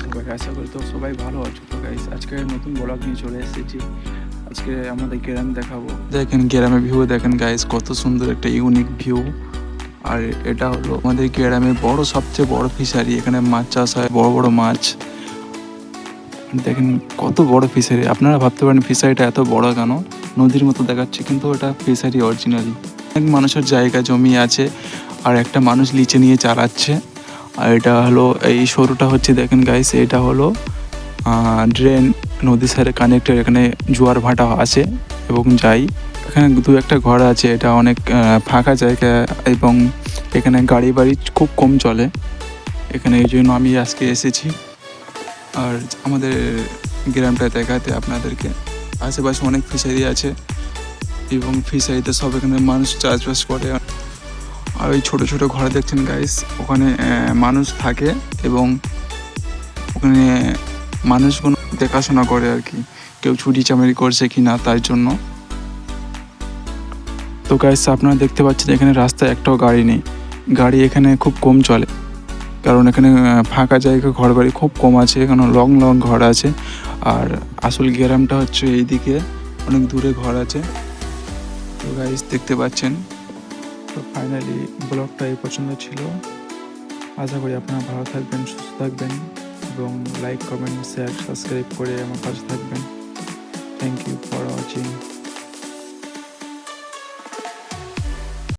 সবাই আশা করি তো সবাই ভালো আছো। তো গাইস আজকে নতুন ব্লগ নিয়ে চলে এসেছি। আজকে আমাদের গ্রাম দেখাবো। দেখেন, গ্রামের ভিউ দেখেন গাইস কত সুন্দর একটা ইউনিক ভিউ আর এটা হলো আমাদের গ্রামের বড়, সবচেয়ে বড় ফিশারি এখানে মাছ চাষ হয়, বড় বড় মাছ। দেখেন কত বড় ফিশারি আপনারা ভাবতে পারেন ফিশারিটা এত বড় কেন? নদীর মতো দেখাচ্ছে, কিন্তু ওটা ফিশারি অরিজিনালি অনেক মানুষের জায়গা জমি আছে, আর একটা মানুষ লিচে নিয়ে চালাচ্ছে। আর এটা হলো, এই সরুটা হচ্ছে দেখেন গাইস এটা হলো ড্রেন নদীর সাথে কানেক্টেড এখানে জোয়ার ভাটা আছে এবং যাই। এখানে দু একটা ঘর আছে, এটা অনেক ফাঁকা জায়গা এবং এখানে গাড়ি বাড়ি খুব কম চলে। এখানে এই জন্য আমি আজকে এসেছি। আর আমাদের গ্রামটা দেখাতে আপনাদেরকে। আশেপাশে অনেক ফিশারি আছে এবং ফিশারিতে সব এখানে মানুষ চাষবাস করে। আর ওই ছোটো ছোটো ঘরে দেখছেন গাইস ওখানে মানুষ থাকে এবং ওখানে মানুষগুলো দেখাশোনা করে আর কি। কেউ ছুটি চামারি করছে কি না তার জন্য। তো গাইস আপনারা দেখতে পাচ্ছেন এখানে রাস্তায় একটাও গাড়ি নেই। গাড়ি এখানে খুব কম চলে। কারণ এখানে ফাঁকা জায়গা ঘর বাড়ি খুব কম আছে, এখানে লং লং ঘর আছে। আর আসল গ্রামটা হচ্ছে এইদিকে, অনেক দূরে ঘর আছে। তো গাইস দেখতে পাচ্ছেন। তো ফাইনালি ব্লগটা এই পছন্দ ছিল। আশা করি আপনারা ভালো থাকবেন, সুস্থ থাকবেন এবং লাইক কমেন্ট শেয়ার সাবস্ক্রাইব করে আমার কাছে থাকবেন। Thank you for watching